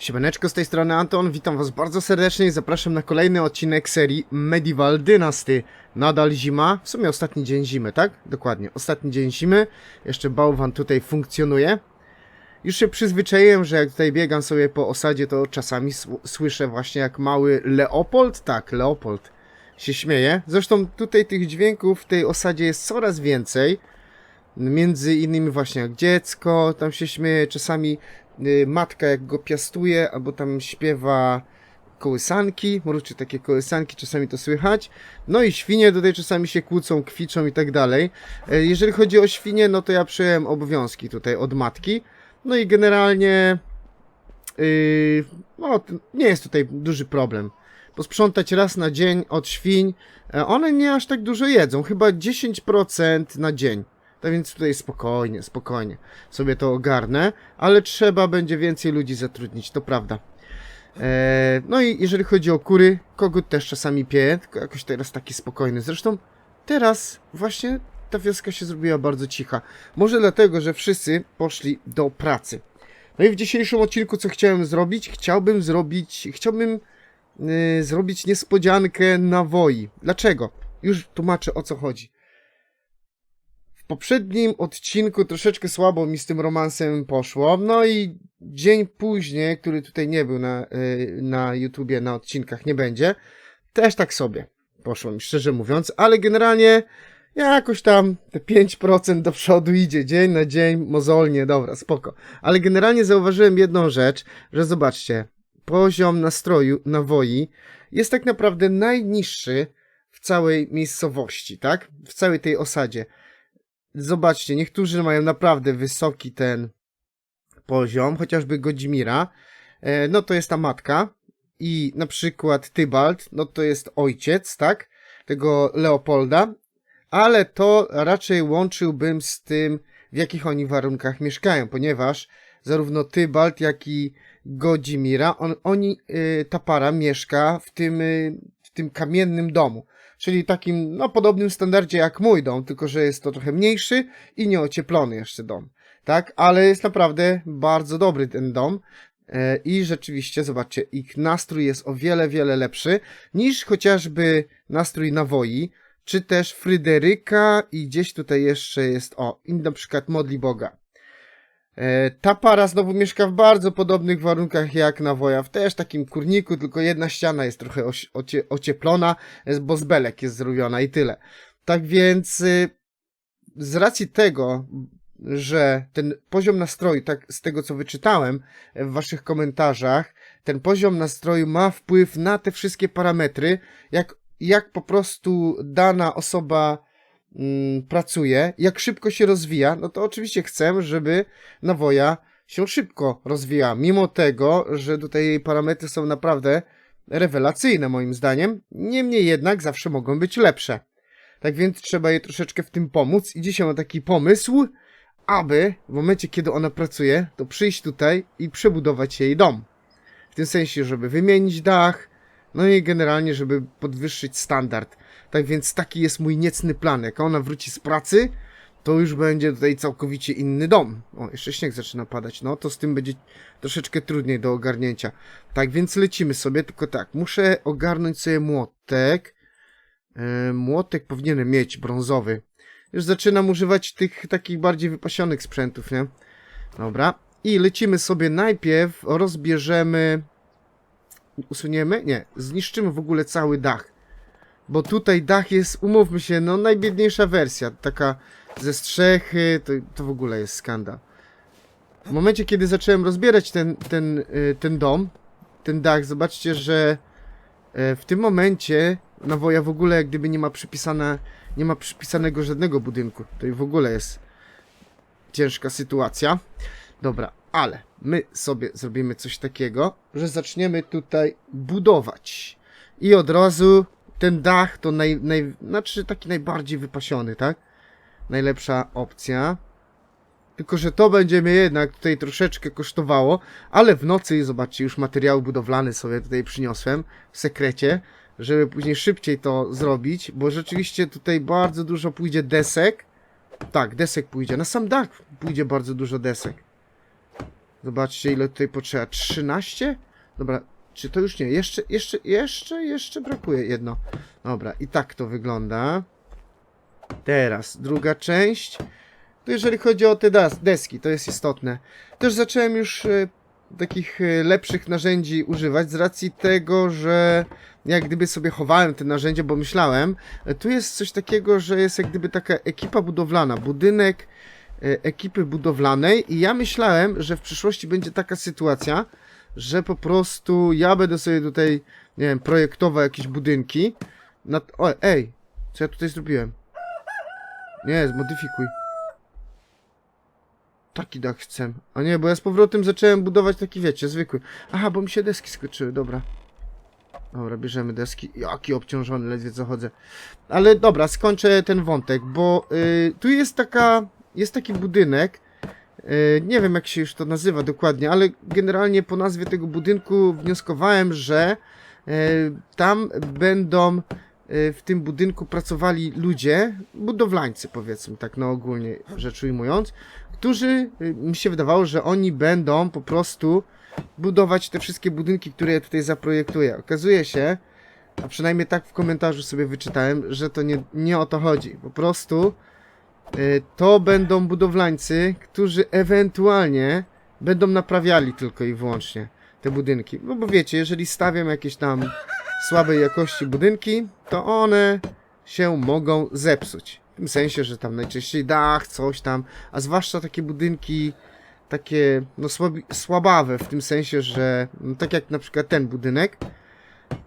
Siemaneczko, z tej strony Anton, witam was bardzo serdecznie i zapraszam na kolejny odcinek serii Medieval Dynasty. Nadal zima, w sumie ostatni dzień zimy, tak? Dokładnie, ostatni dzień zimy, jeszcze bałwan tutaj funkcjonuje. Już się przyzwyczaiłem, że jak tutaj biegam sobie po osadzie, to czasami sł- słyszę właśnie jak mały Leopold, tak, Leopold się śmieje. Zresztą tutaj tych dźwięków w tej osadzie jest coraz więcej. Między innymi właśnie jak dziecko tam się śmieje, czasami matka jak go piastuje, albo tam śpiewa kołysanki, mruczy takie kołysanki, czasami to słychać. No i świnie tutaj czasami się kłócą, kwiczą i tak dalej. E, Jeżeli chodzi o świnie, no to ja przejąłem obowiązki tutaj od matki. No i generalnie yy, no, nie jest tutaj duży problem. Posprzątać raz na dzień od świń, e, one nie aż tak dużo jedzą, chyba 10% na dzień. Tak więc tutaj spokojnie, spokojnie sobie to ogarnę, ale trzeba będzie więcej ludzi zatrudnić, to prawda. E, no i jeżeli chodzi o kury, kogut też czasami pieje, tylko jakoś teraz taki spokojny. Zresztą teraz właśnie ta wioska się zrobiła bardzo cicha. Może dlatego, że wszyscy poszli do pracy. No i w dzisiejszym odcinku co chciałem zrobić? Chciałbym zrobić, chciałbym yy, zrobić niespodziankę na woi. Dlaczego? Już tłumaczę o co chodzi. Poprzednim odcinku troszeczkę słabo mi z tym romansem poszło, no i dzień później, który tutaj nie był na, yy, na YouTubie, na odcinkach nie będzie, też tak sobie poszło mi, szczerze mówiąc, ale generalnie jakoś tam te 5% do przodu idzie, dzień na dzień, mozolnie, dobra, spoko. Ale generalnie zauważyłem jedną rzecz, że zobaczcie, poziom nastroju na woi jest tak naprawdę najniższy w całej miejscowości, tak? W całej tej osadzie. Zobaczcie, niektórzy mają naprawdę wysoki ten poziom, chociażby Godzimira, e, no to jest ta matka i na przykład Tybalt, no to jest ojciec, tak? Tego Leopolda, ale to raczej łączyłbym z tym, w jakich oni warunkach mieszkają, ponieważ zarówno Tybalt, jak i Godzimira, on, oni, y, ta para mieszka w tym, y, w tym kamiennym domu, czyli takim, no, podobnym standardzie jak mój dom, tylko że jest to trochę mniejszy i nieocieplony jeszcze dom, tak? Ale jest naprawdę bardzo dobry ten dom. E, I rzeczywiście, zobaczcie, ich nastrój jest o wiele, wiele lepszy niż chociażby nastrój na woi, czy też Fryderyka i gdzieś tutaj jeszcze jest, o, i na przykład Modli Boga. E, ta para znowu mieszka w bardzo podobnych warunkach jak na Woja, w też takim kurniku, tylko jedna ściana jest trochę ocie- ocieplona, jest, bo z belek jest zrobiona i tyle. Tak więc y, z racji tego, że ten poziom nastroju, tak z tego co wyczytałem w waszych komentarzach, ten poziom nastroju ma wpływ na te wszystkie parametry, jak, jak po prostu dana osoba pracuje, jak szybko się rozwija, no to oczywiście chcę, żeby nawoja się szybko rozwijała, mimo tego, że tutaj jej parametry są naprawdę rewelacyjne moim zdaniem, niemniej jednak zawsze mogą być lepsze. Tak więc trzeba jej troszeczkę w tym pomóc i dzisiaj mam taki pomysł, aby w momencie, kiedy ona pracuje, to przyjść tutaj i przebudować jej dom. W tym sensie, żeby wymienić dach, no i generalnie, żeby podwyższyć standard. Tak więc taki jest mój niecny plan. Jak ona wróci z pracy, to już będzie tutaj całkowicie inny dom. O, jeszcze śnieg zaczyna padać, no to z tym będzie troszeczkę trudniej do ogarnięcia. Tak więc lecimy sobie, tylko tak, muszę ogarnąć sobie młotek. E, młotek powinienem mieć brązowy. Już zaczynam używać tych takich bardziej wypasionych sprzętów, nie? Dobra. I lecimy sobie najpierw, rozbierzemy... Usuniemy? Nie. Zniszczymy w ogóle cały dach. Bo tutaj dach jest, umówmy się, no najbiedniejsza wersja. Taka ze strzechy, to, to w ogóle jest skandal. W momencie, kiedy zacząłem rozbierać ten, ten, y, ten dom, ten dach, zobaczcie, że e, w tym momencie nawoja w ogóle jak gdyby nie ma przypisane, nie ma przypisanego żadnego budynku. To w ogóle jest ciężka sytuacja. Dobra, ale my sobie zrobimy coś takiego, że zaczniemy tutaj budować. I od razu ten dach to naj, naj, znaczy taki najbardziej wypasiony, tak? Najlepsza opcja. Tylko, że to będzie mnie jednak tutaj troszeczkę kosztowało, ale w nocy, zobaczcie, już materiały budowlane sobie tutaj przyniosłem w sekrecie, żeby później szybciej to zrobić, bo rzeczywiście tutaj bardzo dużo pójdzie desek. Tak, desek pójdzie. Na sam dach pójdzie bardzo dużo desek. Zobaczcie, ile tutaj potrzeba. 13? Dobra, czy to już nie? Jeszcze, jeszcze, jeszcze, jeszcze brakuje jedno. Dobra, i tak to wygląda. Teraz druga część. To jeżeli chodzi o te deski, to jest istotne. Też zacząłem już e, takich e, lepszych narzędzi używać z racji tego, że jak gdyby sobie chowałem te narzędzia, bo myślałem, e, tu jest coś takiego, że jest jak gdyby taka ekipa budowlana, budynek ekipy budowlanej i ja myślałem, że w przyszłości będzie taka sytuacja, że po prostu ja będę sobie tutaj, nie wiem, projektował jakieś budynki. Nad... O, ej, co ja tutaj zrobiłem? Nie, zmodyfikuj. Taki dach chcę. A nie, bo ja z powrotem zacząłem budować taki, wiecie, zwykły. Aha, bo mi się deski skoczyły, dobra. Dobra, bierzemy deski. Jaki obciążony, ledwie co chodzę. Ale dobra, skończę ten wątek, bo y, tu jest taka, jest taki budynek. Y, nie wiem jak się już to nazywa dokładnie, ale generalnie po nazwie tego budynku wnioskowałem, że y, tam będą y, w tym budynku pracowali ludzie, budowlańcy powiedzmy tak na ogólnie rzecz ujmując, którzy, mi się wydawało, że oni będą po prostu budować te wszystkie budynki, które ja tutaj zaprojektuję. Okazuje się, a przynajmniej tak w komentarzu sobie wyczytałem, że to nie, nie o to chodzi. Po prostu to będą budowlańcy, którzy ewentualnie będą naprawiali tylko i wyłącznie te budynki. No bo wiecie, jeżeli stawiam jakieś tam słabej jakości budynki, to one się mogą zepsuć. W tym sensie, że tam najczęściej dach, coś tam, a zwłaszcza takie budynki takie no słabawe w tym sensie, że no, tak jak na przykład ten budynek,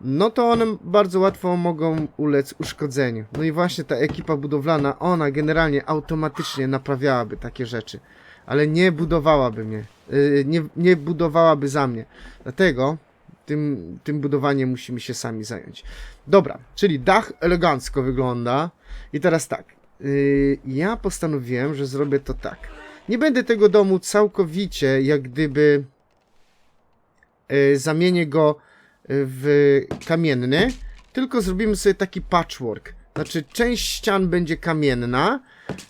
no to one bardzo łatwo mogą ulec uszkodzeniu. No i właśnie ta ekipa budowlana, ona generalnie automatycznie naprawiałaby takie rzeczy, ale nie budowałaby mnie, yy, nie, nie budowałaby za mnie. Dlatego tym, tym budowaniem musimy się sami zająć. Dobra, czyli dach elegancko wygląda. I teraz tak, yy, ja postanowiłem, że zrobię to tak. Nie będę tego domu całkowicie, jak gdyby yy, zamienię go w kamienny, tylko zrobimy sobie taki patchwork. Znaczy, część ścian będzie kamienna,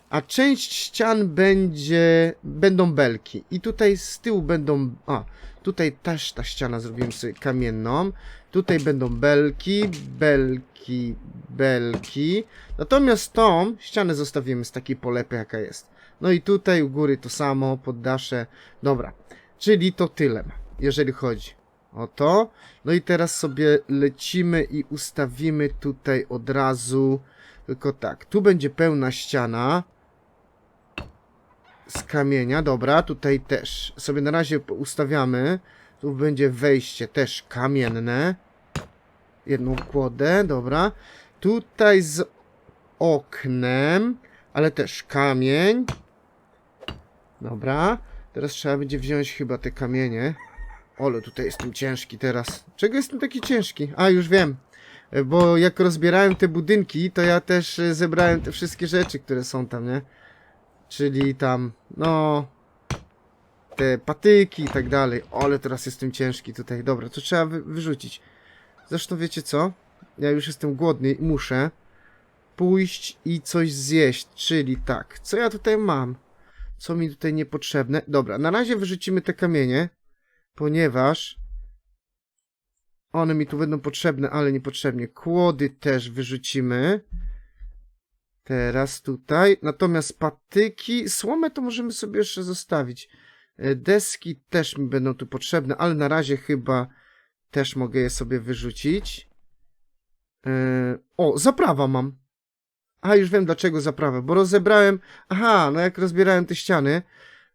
a część ścian będzie, będą belki. I tutaj z tyłu będą, a, tutaj też ta ściana zrobimy sobie kamienną. Tutaj będą belki, belki, belki. Natomiast tą ścianę zostawimy z takiej polepy, jaka jest. No i tutaj u góry to samo, poddasze. Dobra, czyli to tyle, jeżeli chodzi o to. No i teraz sobie lecimy i ustawimy tutaj od razu. Tylko tak, tu będzie pełna ściana z kamienia, dobra, tutaj też. Sobie na razie ustawiamy. Tu będzie wejście też kamienne. Jedną kłodę, dobra. Tutaj z oknem, ale też kamień. Dobra. Teraz trzeba będzie wziąć chyba te kamienie. Ole, tutaj jestem ciężki teraz. Czego jestem taki ciężki? A, już wiem. Bo jak rozbierałem te budynki, to ja też e, zebrałem te wszystkie rzeczy, które są tam, nie? Czyli tam, no... Te patyki i tak dalej. Ale teraz jestem ciężki tutaj. Dobra, to trzeba wy wyrzucić. Zresztą wiecie co? Ja już jestem głodny i muszę pójść i coś zjeść. Czyli tak, co ja tutaj mam? Co mi tutaj niepotrzebne? Dobra, na razie wyrzucimy te kamienie ponieważ one mi tu będą potrzebne, ale niepotrzebnie. Kłody też wyrzucimy. Teraz tutaj. Natomiast patyki, słomę to możemy sobie jeszcze zostawić. E, Deski też mi będą tu potrzebne, ale na razie chyba też mogę je sobie wyrzucić. E, O, zaprawa mam. A, już wiem dlaczego zaprawę, bo rozebrałem... Aha, no jak rozbierałem te ściany,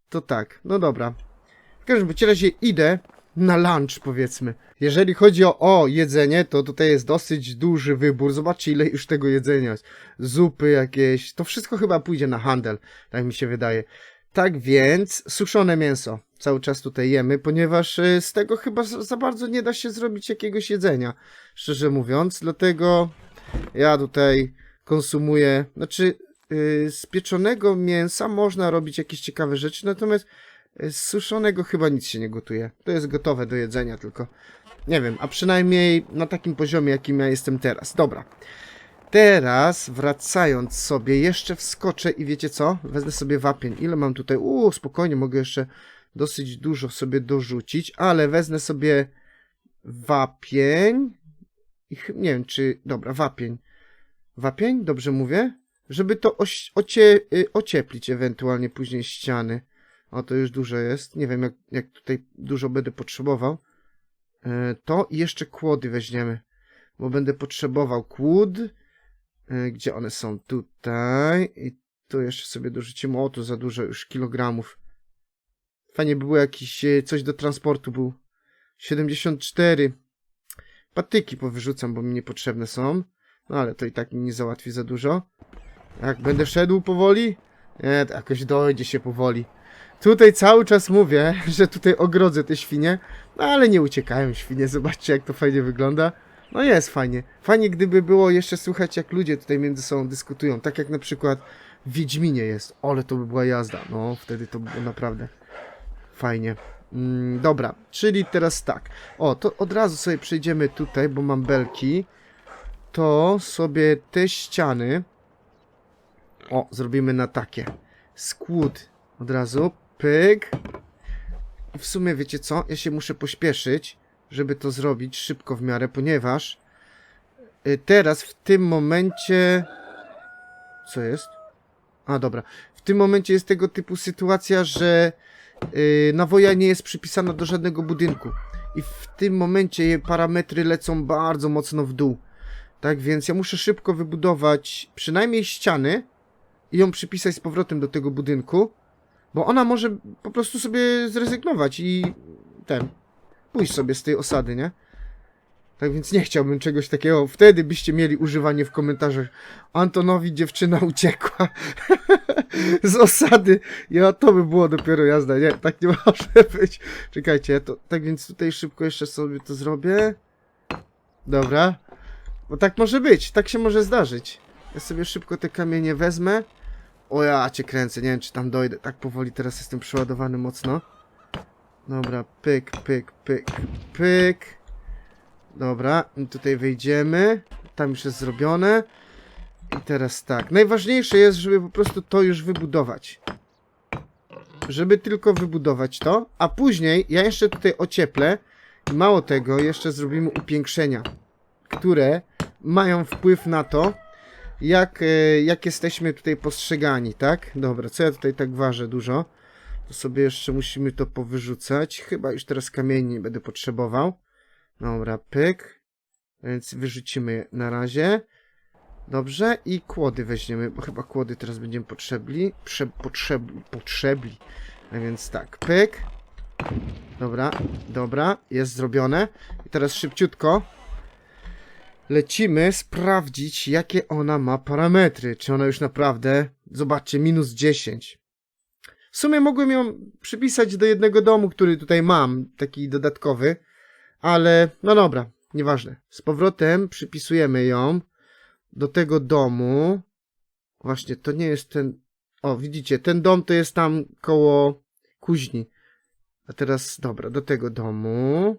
to tak, no dobra. Każdym bądź razie idę na lunch, powiedzmy. Jeżeli chodzi o, o jedzenie, to tutaj jest dosyć duży wybór. Zobaczcie, ile już tego jedzenia jest. Zupy jakieś. To wszystko chyba pójdzie na handel, tak mi się wydaje. Tak więc, suszone mięso cały czas tutaj jemy, ponieważ y, z tego chyba za bardzo nie da się zrobić jakiegoś jedzenia, szczerze mówiąc. Dlatego ja tutaj konsumuję, znaczy y, z pieczonego mięsa można robić jakieś ciekawe rzeczy, natomiast z suszonego chyba nic się nie gotuje. To jest gotowe do jedzenia, tylko nie wiem, a przynajmniej na takim poziomie, jakim ja jestem teraz. Dobra. Teraz, wracając sobie, jeszcze wskoczę i wiecie co? Wezmę sobie wapień. Ile mam tutaj? Uuu, spokojnie, mogę jeszcze dosyć dużo sobie dorzucić, ale wezmę sobie wapień i nie wiem czy, dobra, wapień. Wapień, dobrze mówię? Żeby to ocie, y, ocieplić ewentualnie później ściany. O, to już dużo jest. Nie wiem, jak, jak tutaj dużo będę potrzebował. E, To i jeszcze kłody weźmiemy, bo będę potrzebował kłód. E, Gdzie one są? Tutaj. I tu jeszcze sobie dorzucimy. O, tu za dużo już kilogramów. Fajnie by było jakiś e, coś do transportu był. 74. Patyki powyrzucam, bo mi niepotrzebne są. No ale to i tak mi nie załatwi za dużo. Jak będę szedł powoli? Nie, jakoś dojdzie się powoli. Tutaj cały czas mówię, że tutaj ogrodzę te świnie, no ale nie uciekają świnie. Zobaczcie, jak to fajnie wygląda. No jest fajnie. Fajnie, gdyby było jeszcze słychać, jak ludzie tutaj między sobą dyskutują. Tak jak na przykład w Wiedźminie jest. Ale to by była jazda. No, wtedy to by było naprawdę fajnie. Mm, dobra, czyli teraz tak. O, to od razu sobie przejdziemy tutaj, bo mam belki. To sobie te ściany. O, zrobimy na takie. Skłód od razu. Pyk. I w sumie wiecie co? Ja się muszę pośpieszyć, żeby to zrobić szybko w miarę, ponieważ y, teraz w tym momencie. Co jest? A dobra. W tym momencie jest tego typu sytuacja, że yy, nawoja nie jest przypisana do żadnego budynku. I w tym momencie jej parametry lecą bardzo mocno w dół. Tak więc ja muszę szybko wybudować przynajmniej ściany i ją przypisać z powrotem do tego budynku, bo ona może po prostu sobie zrezygnować i ten, pójść sobie z tej osady, nie? Tak więc nie chciałbym czegoś takiego. Wtedy byście mieli używanie w komentarzach. Antonowi dziewczyna uciekła z osady. Ja to by było dopiero jazda. Nie, tak nie może być. Czekajcie, ja to tak więc tutaj szybko jeszcze sobie to zrobię. Dobra. Bo tak może być, tak się może zdarzyć. Ja sobie szybko te kamienie wezmę. O ja cię kręcę, nie wiem czy tam dojdę. Tak powoli teraz jestem przeładowany mocno. Dobra, pyk, pyk, pyk, pyk. Dobra, tutaj wejdziemy. Tam już jest zrobione. I teraz tak. Najważniejsze jest, żeby po prostu to już wybudować. Żeby tylko wybudować to, a później ja jeszcze tutaj ocieplę. Mało tego, jeszcze zrobimy upiększenia, które mają wpływ na to, jak, e, jak jesteśmy tutaj postrzegani, tak? Dobra, co ja tutaj tak ważę dużo? To sobie jeszcze musimy to powyrzucać. Chyba już teraz kamieni nie będę potrzebował. Dobra, pyk. Więc wyrzucimy na razie. Dobrze, i kłody weźmiemy, bo chyba kłody teraz będziemy potrzebni. Prze, potrzebni, potrzebni. A więc tak, pyk. Dobra, dobra, jest zrobione. I teraz szybciutko lecimy sprawdzić, jakie ona ma parametry. Czy ona już naprawdę, zobaczcie, minus 10. W sumie mogłem ją przypisać do jednego domu, który tutaj mam, taki dodatkowy, ale no dobra, nieważne. Z powrotem przypisujemy ją do tego domu. Właśnie, to nie jest ten. O, widzicie, ten dom to jest tam koło kuźni. A teraz, dobra, do tego domu.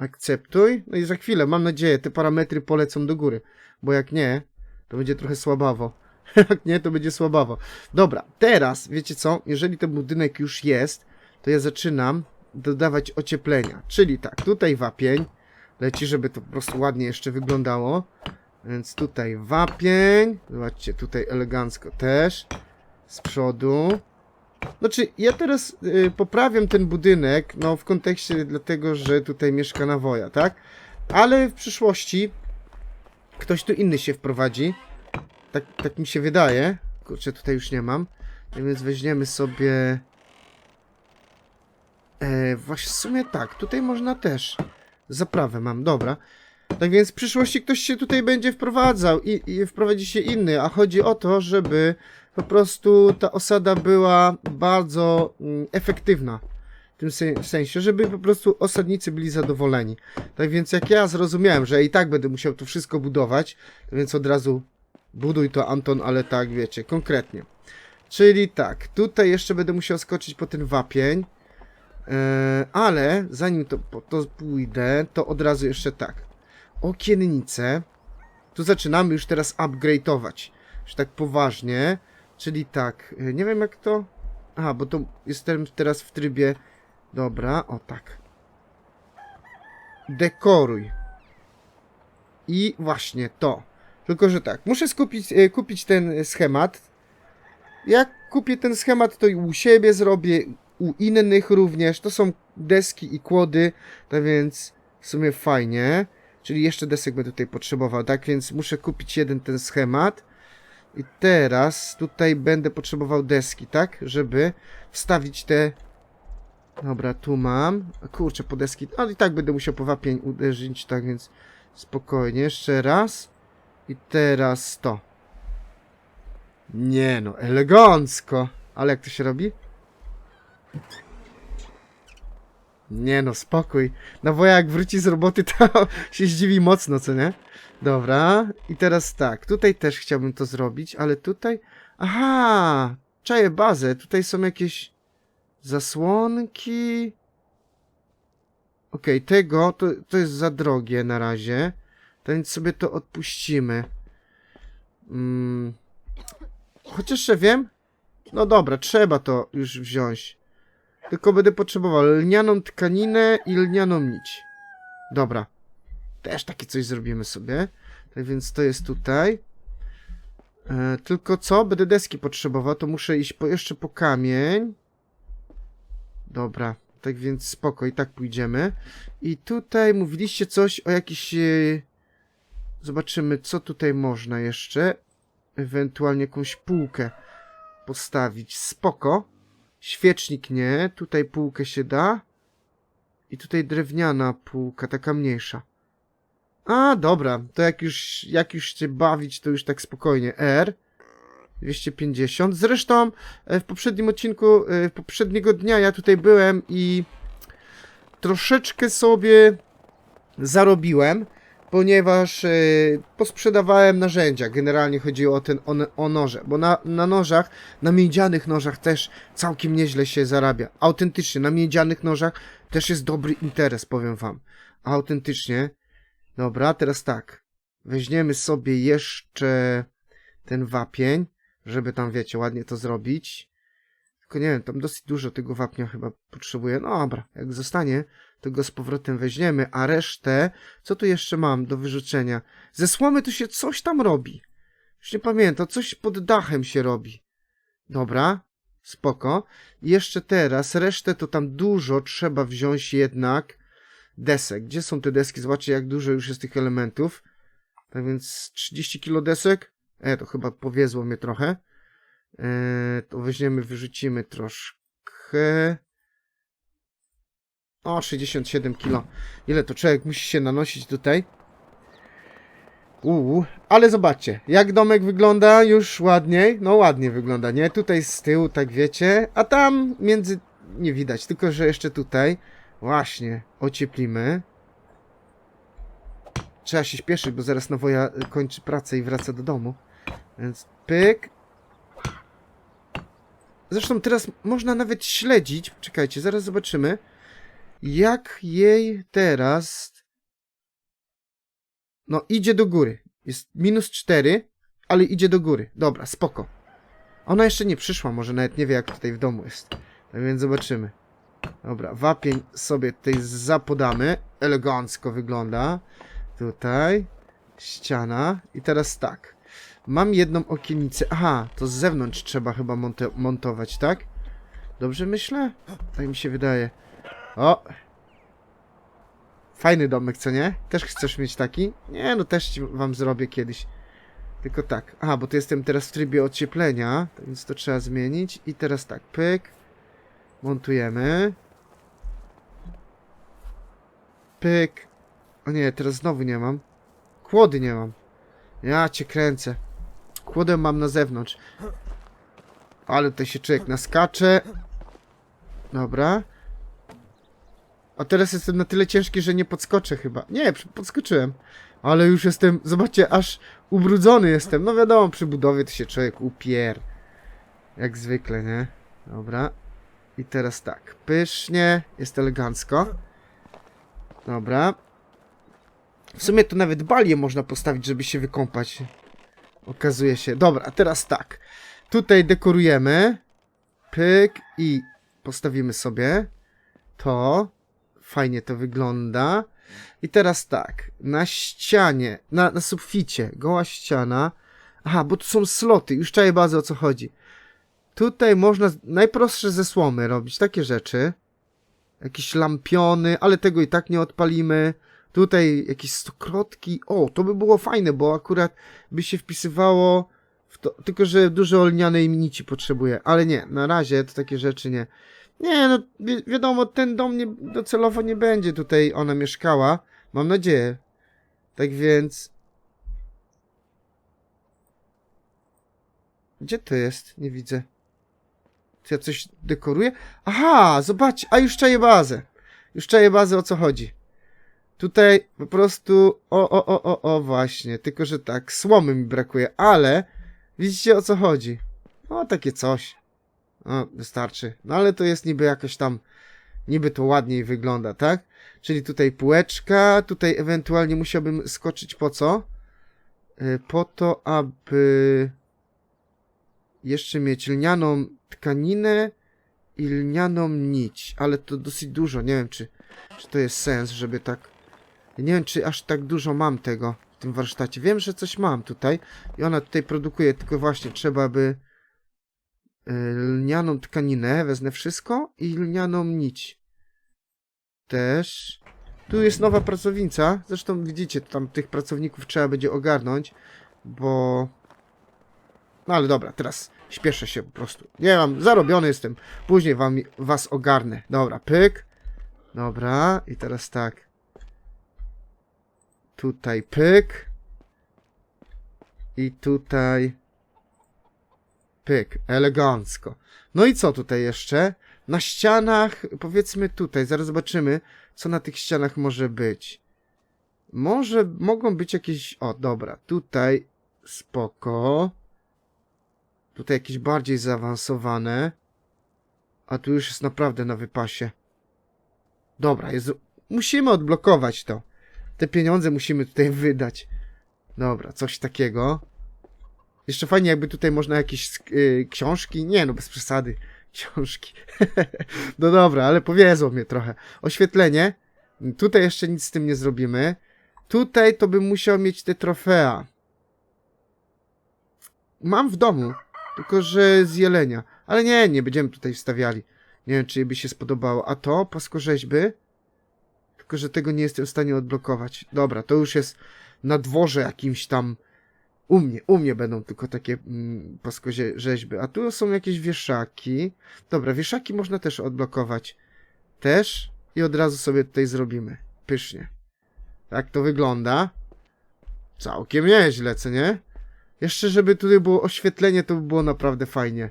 Akceptuj. No i za chwilę, mam nadzieję, te parametry polecą do góry. Bo jak nie, to będzie trochę słabawo. jak nie, to będzie słabawo. Dobra, teraz, wiecie co? Jeżeli ten budynek już jest, to ja zaczynam dodawać ocieplenia. Czyli tak, tutaj wapień leci, żeby to po prostu ładnie jeszcze wyglądało. Więc tutaj wapień. Zobaczcie, tutaj elegancko też. Z przodu. Znaczy, ja teraz y, poprawiam ten budynek, no w kontekście dlatego, że tutaj mieszka nawoja, tak? Ale w przyszłości ktoś tu inny się wprowadzi. Tak, tak mi się wydaje. Kurczę, tutaj już nie mam. Więc weźmiemy sobie... E, właśnie w sumie tak, tutaj można też. Zaprawę mam, dobra. Tak więc w przyszłości ktoś się tutaj będzie wprowadzał i, i wprowadzi się inny, a chodzi o to, żeby po prostu ta osada była bardzo mm, efektywna. W tym se- sensie, żeby po prostu osadnicy byli zadowoleni. Tak więc jak ja zrozumiałem, że i tak będę musiał to wszystko budować, więc od razu buduj to Anton, ale tak wiecie, konkretnie. Czyli tak, tutaj jeszcze będę musiał skoczyć po ten wapień. E, ale zanim to, to pójdę, to od razu jeszcze tak. Okiennice. Tu zaczynamy już teraz upgrade'ować. Już tak poważnie. Czyli tak, e, nie wiem jak to... Aha, bo to jestem teraz w trybie Dobra, o tak. Dekoruj. I właśnie to. Tylko, że tak, muszę skupić, e, kupić ten schemat. Jak kupię ten schemat, to i u siebie zrobię, u innych również. To są deski i kłody, tak więc w sumie fajnie. Czyli jeszcze desek będę tutaj potrzebował, tak więc muszę kupić jeden ten schemat. I teraz tutaj będę potrzebował deski, tak? Żeby wstawić te... Dobra, tu mam. Kurczę, po deski. Ale i tak będę musiał po wapień uderzyć, tak więc spokojnie. Jeszcze raz. I teraz to. Nie no, elegancko. Ale jak to się robi? Nie no, spokój. No bo jak wróci z roboty, to się zdziwi mocno, co nie? Dobra, i teraz tak, tutaj też chciałbym to zrobić, ale tutaj... Aha, czaję bazę, tutaj są jakieś zasłonki... Okej, tego to, to jest za drogie na razie, to więc sobie to odpuścimy. Mm. Chociaż jeszcze wiem? No dobra, trzeba to już wziąć. Tylko będę potrzebował lnianą tkaninę i lnianą nić. Dobra. Też takie coś zrobimy sobie. Tak więc to jest tutaj. E, tylko co? Będę deski potrzebował, to muszę iść po, jeszcze po kamień. Dobra. Tak więc spoko, i tak pójdziemy. I tutaj mówiliście coś o jakiś... E, zobaczymy, co tutaj można jeszcze. Ewentualnie jakąś półkę postawić. Spoko. Świecznik nie. Tutaj półkę się da. I tutaj drewniana półka, taka mniejsza. A, dobra. To jak już, jak już cię bawić, to już tak spokojnie. R. 250. Zresztą e, w poprzednim odcinku, e, poprzedniego dnia ja tutaj byłem i troszeczkę sobie zarobiłem, ponieważ e, posprzedawałem narzędzia. Generalnie chodzi o ten o, o noże, bo na, na nożach, na miedzianych nożach też całkiem nieźle się zarabia. Autentycznie, na miedzianych nożach też jest dobry interes, powiem wam. Autentycznie. Dobra, teraz tak. Weźmiemy sobie jeszcze ten wapień, żeby tam, wiecie, ładnie to zrobić. Tylko nie wiem, tam dosyć dużo tego wapnia chyba potrzebuję. No dobra, jak zostanie, to go z powrotem weźmiemy, a resztę, co tu jeszcze mam do wyrzucenia? Ze słomy tu się coś tam robi. Już nie pamiętam, coś pod dachem się robi. Dobra, spoko. Jeszcze teraz, resztę to tam dużo trzeba wziąć jednak desek. Gdzie są te deski? Zobaczcie, jak dużo już jest tych elementów. Tak więc 30 kilo desek. E, to chyba powiezło mnie trochę. E, to weźmiemy, wyrzucimy troszkę. O, 67 kilo. Ile to człowiek musi się nanosić tutaj? Uuu, ale zobaczcie, jak domek wygląda już ładniej. No ładnie wygląda, nie? Tutaj z tyłu, tak wiecie. A tam między... Nie widać, tylko że jeszcze tutaj. Właśnie, ocieplimy. Trzeba się śpieszyć, bo zaraz Nowoja kończy pracę i wraca do domu. Więc pyk. Zresztą teraz można nawet śledzić. Czekajcie, zaraz zobaczymy. Jak jej teraz. No, idzie do góry. Jest minus 4, ale idzie do góry. Dobra, spoko. Ona jeszcze nie przyszła, może nawet nie wie, jak tutaj w domu jest. Tak więc zobaczymy. Dobra, wapień sobie tutaj zapodamy. Elegancko wygląda. Tutaj. Ściana. I teraz tak. Mam jedną okienicę. Aha, to z zewnątrz trzeba chyba montować, tak? Dobrze myślę? Tak mi się wydaje. O! Fajny domek, co nie? Też chcesz mieć taki? Nie, no też wam zrobię kiedyś. Tylko tak. Aha, bo to jestem teraz w trybie ocieplenia, tak więc to trzeba zmienić. I teraz tak, pyk. Montujemy. Pyk. O nie, teraz znowu nie mam. Kłody nie mam. Ja cię kręcę. Kłodę mam na zewnątrz. Ale tutaj się człowiek naskacze. Dobra. A teraz jestem na tyle ciężki, że nie podskoczę chyba. Nie, podskoczyłem. Ale już jestem, zobaczcie, aż ubrudzony jestem. No wiadomo, przy budowie to się człowiek upier. Jak zwykle, nie? Dobra. I teraz tak, pysznie, jest elegancko. Dobra. W sumie to nawet balię można postawić, żeby się wykąpać. Okazuje się. Dobra, teraz tak. Tutaj dekorujemy. Pyk i postawimy sobie. to. Fajnie to wygląda. I teraz tak, na ścianie, na, na suficie, goła ściana. Aha, bo tu są sloty, już czaję bazę o co chodzi. Tutaj można najprostsze ze słomy robić takie rzeczy. Jakieś lampiony, ale tego i tak nie odpalimy. Tutaj jakieś stokrotki. O, to by było fajne, bo akurat by się wpisywało w to, tylko że dużo lnianej nici potrzebuje. Ale nie, na razie to takie rzeczy nie. Nie, no wi wiadomo, ten dom nie, docelowo nie będzie tutaj ona mieszkała. Mam nadzieję. Tak więc. Gdzie to jest? Nie widzę. Czy ja coś dekoruję? Aha, zobacz, a już czaję bazę. Już czaję bazę, o co chodzi. Tutaj po prostu, o, o, o, o, o, właśnie, tylko że tak, słomy mi brakuje, ale widzicie o co chodzi. O, takie coś. O, wystarczy. No ale to jest niby jakoś tam, niby to ładniej wygląda, tak? Czyli tutaj półeczka, tutaj ewentualnie musiałbym skoczyć po co? Y, Po to, aby jeszcze mieć lnianą tkaninę i lnianą nić, ale to dosyć dużo, nie wiem czy, czy to jest sens, żeby tak... Nie wiem czy aż tak dużo mam tego w tym warsztacie. Wiem, że coś mam tutaj i ona tutaj produkuje, tylko właśnie trzeba by lnianą tkaninę, wezmę wszystko i lnianą nić. Też. Tu jest nowa pracownica, zresztą widzicie, tam tych pracowników trzeba będzie ogarnąć, bo... No ale dobra, teraz śpieszę się po prostu. Nie mam, zarobiony jestem. Później wam, was ogarnę. Dobra, pyk. Dobra, i teraz tak. Tutaj pyk. I tutaj pyk. Elegancko. No i co tutaj jeszcze? Na ścianach, powiedzmy tutaj, zaraz zobaczymy, co na tych ścianach może być. Może mogą być jakieś. O, dobra, tutaj spoko. Tutaj jakieś bardziej zaawansowane. A tu już jest naprawdę na wypasie. Dobra, jest... musimy odblokować to. Te pieniądze musimy tutaj wydać. Dobra, coś takiego. Jeszcze fajnie, jakby tutaj można jakieś y, książki. Nie, no bez przesady. Książki. no dobra, ale powiedzą mnie trochę. Oświetlenie. Tutaj jeszcze nic z tym nie zrobimy. Tutaj to bym musiał mieć te trofea. Mam w domu, tylko że z jelenia. Ale nie, nie będziemy tutaj wstawiali. Nie wiem, czy by się spodobało. A to, paskorzeźby? Tylko, że tego nie jestem w stanie odblokować. Dobra, to już jest na dworze jakimś tam. U mnie, u mnie będą tylko takie mm, paskorzeźby. A tu są jakieś wieszaki. Dobra, wieszaki można też odblokować. Też. I od razu sobie tutaj zrobimy. Pysznie. Tak to wygląda. Całkiem nieźle, co nie? Jeszcze, żeby tutaj było oświetlenie, to by było naprawdę fajnie.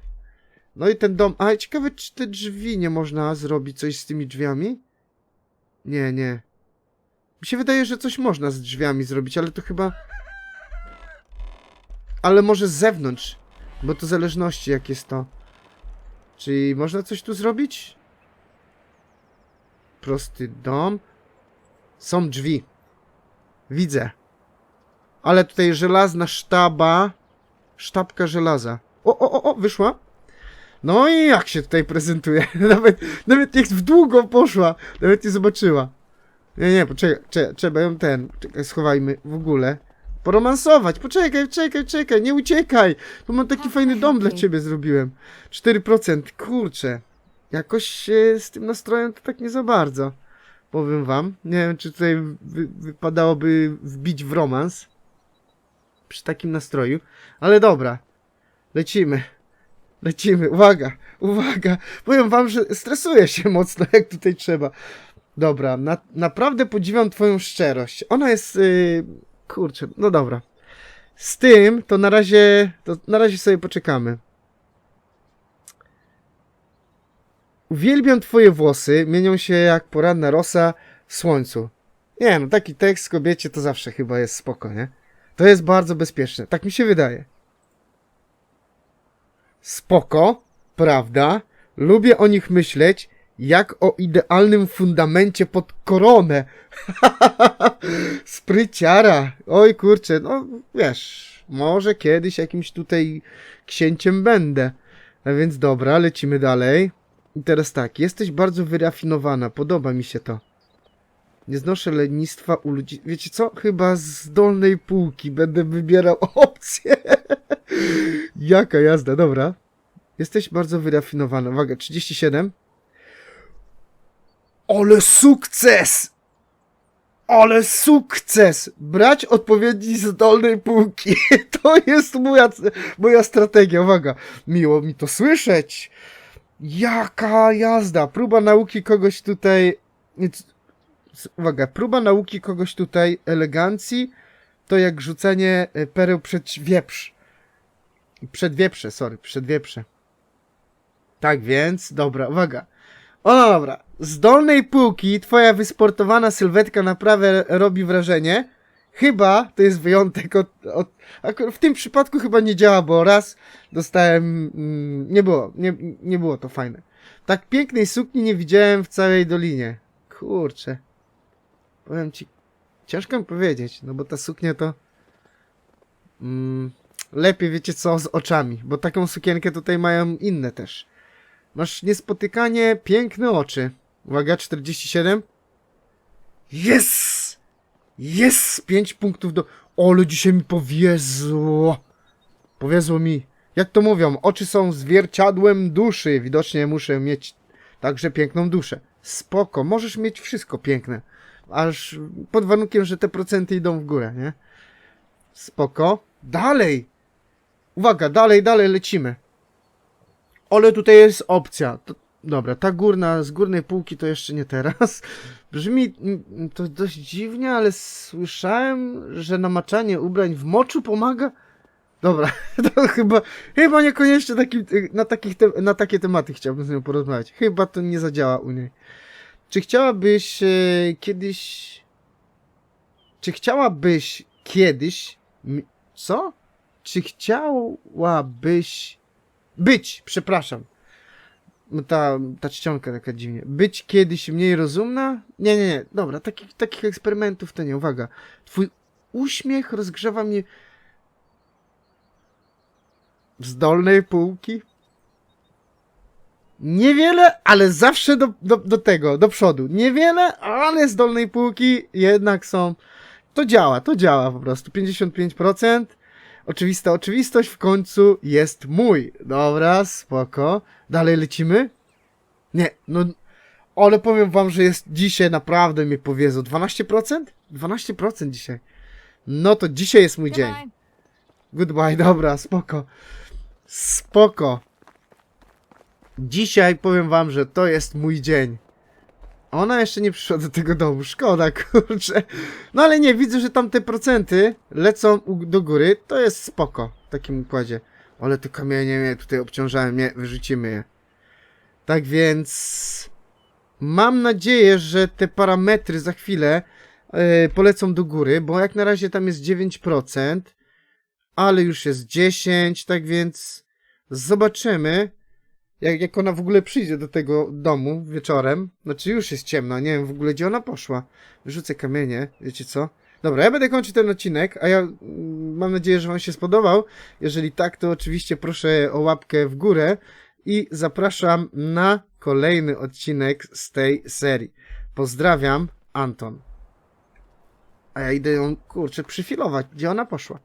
No i ten dom. A ciekawe, czy te drzwi nie można zrobić coś z tymi drzwiami? Nie, nie. Mi się wydaje, że coś można z drzwiami zrobić, ale to chyba. Ale może z zewnątrz. Bo to zależności, jak jest to. Czyli można coś tu zrobić? Prosty dom. Są drzwi. Widzę. Ale tutaj żelazna sztaba. Sztabka żelaza. O, o, o, o, wyszła. No i jak się tutaj prezentuje. Nawet, nawet jak w długo poszła. Nawet nie zobaczyła. Nie, nie, poczekaj, cze, trzeba ją ten. Czekaj, schowajmy w ogóle. Poromansować. Poczekaj, czekaj, czekaj, nie uciekaj. Tu mam taki fajny dom dla ciebie zrobiłem. 4%, kurczę. Jakoś e, z tym nastrojem to tak nie za bardzo. Powiem wam. Nie wiem, czy tutaj wy, wypadałoby wbić w romans. Przy takim nastroju. Ale dobra. Lecimy. Lecimy. Uwaga, uwaga. Powiem wam, że stresuję się mocno, jak tutaj trzeba. Dobra, na, naprawdę podziwiam twoją szczerość. Ona jest... Yy, kurczę, no dobra. Z tym to na razie, to na razie sobie poczekamy. Uwielbiam twoje włosy, mienią się jak poranna rosa w słońcu. Nie no, taki tekst kobiecie to zawsze chyba jest spoko, nie? To jest bardzo bezpieczne, tak mi się wydaje. Spoko, prawda? Lubię o nich myśleć, jak o idealnym fundamencie pod koronę. Spryciara. Oj kurczę, no wiesz, może kiedyś jakimś tutaj księciem będę. A więc dobra, lecimy dalej. I teraz tak, jesteś bardzo wyrafinowana, podoba mi się to. Nie znoszę lenistwa u ludzi. Wiecie co? Chyba z dolnej półki będę wybierał opcję. Jaka jazda, dobra. Jesteś bardzo wyrafinowana. Uwaga, 37. Ale sukces! Ale sukces! Brać odpowiedzi z dolnej półki. To jest moja, moja strategia. Uwaga, miło mi to słyszeć. Jaka jazda! Próba nauki kogoś tutaj. Uwaga, próba nauki kogoś tutaj elegancji to jak rzucenie e, pereł przed wieprz. Przed wieprze, sorry, przed wieprze. Tak więc, dobra, uwaga. O no dobra, z dolnej półki twoja wysportowana sylwetka naprawdę robi wrażenie. Chyba to jest wyjątek od, od w tym przypadku chyba nie działa, bo raz dostałem, mm, nie było, nie, nie było to fajne. Tak pięknej sukni nie widziałem w całej dolinie. Kurczę. Powiem ci, ciężko mi powiedzieć, no bo ta suknia to mm, lepiej wiecie co z oczami, bo taką sukienkę tutaj mają inne też. Masz niespotykanie piękne oczy. Uwaga, 47. Yes! Yes! 5 punktów do... Ole, dzisiaj mi powiezło. Powiezło mi. Jak to mówią, oczy są zwierciadłem duszy. Widocznie muszę mieć także piękną duszę. Spoko, możesz mieć wszystko piękne. Aż pod warunkiem, że te procenty idą w górę, nie? Spoko. Dalej! Uwaga, dalej, dalej lecimy. Ale tutaj jest opcja. To, dobra, ta górna, z górnej półki to jeszcze nie teraz. Brzmi mm, to dość dziwnie, ale słyszałem, że namaczanie ubrań w moczu pomaga. Dobra, to chyba, chyba niekoniecznie takim, na, takich te, na takie tematy chciałbym z nią porozmawiać. Chyba to nie zadziała u niej. Czy chciałabyś e, kiedyś... Czy chciałabyś kiedyś... Co? Czy chciałabyś... Być, przepraszam. No Ta, ta czcionka taka dziwnie. Być kiedyś mniej rozumna? Nie, nie, nie. Dobra, takich, takich eksperymentów to nie. Uwaga. Twój uśmiech rozgrzewa mnie z dolnej półki. Niewiele, ale zawsze do, do, do tego, do przodu. Niewiele, ale z dolnej półki jednak są. To działa, to działa po prostu. 55%. Oczywista oczywistość w końcu jest mój. Dobra, spoko. Dalej lecimy? Nie, no. Ale powiem wam, że jest dzisiaj naprawdę mnie powiedzą. 12%? 12% dzisiaj. No to dzisiaj jest mój dzień. Goodbye, dobra, spoko. Spoko. Dzisiaj powiem wam, że to jest mój dzień. Ona jeszcze nie przyszła do tego domu, szkoda, kurczę. No ale nie, widzę, że tam te procenty lecą do góry, to jest spoko w takim układzie. Ale te kamienie mnie tutaj obciążają, nie, wyrzucimy je. Tak więc... Mam nadzieję, że te parametry za chwilę e, polecą do góry, bo jak na razie tam jest 9% ale już jest 10, tak więc zobaczymy, jak, jak ona w ogóle przyjdzie do tego domu wieczorem. Znaczy już jest ciemno, nie wiem w ogóle gdzie ona poszła. Rzucę kamienie, wiecie co? Dobra, ja będę kończyć ten odcinek, a ja mm, mam nadzieję, że Wam się spodobał. Jeżeli tak, to oczywiście proszę o łapkę w górę i zapraszam na kolejny odcinek z tej serii. Pozdrawiam, Anton. A ja idę ją, kurczę, przyfilować. Gdzie ona poszła?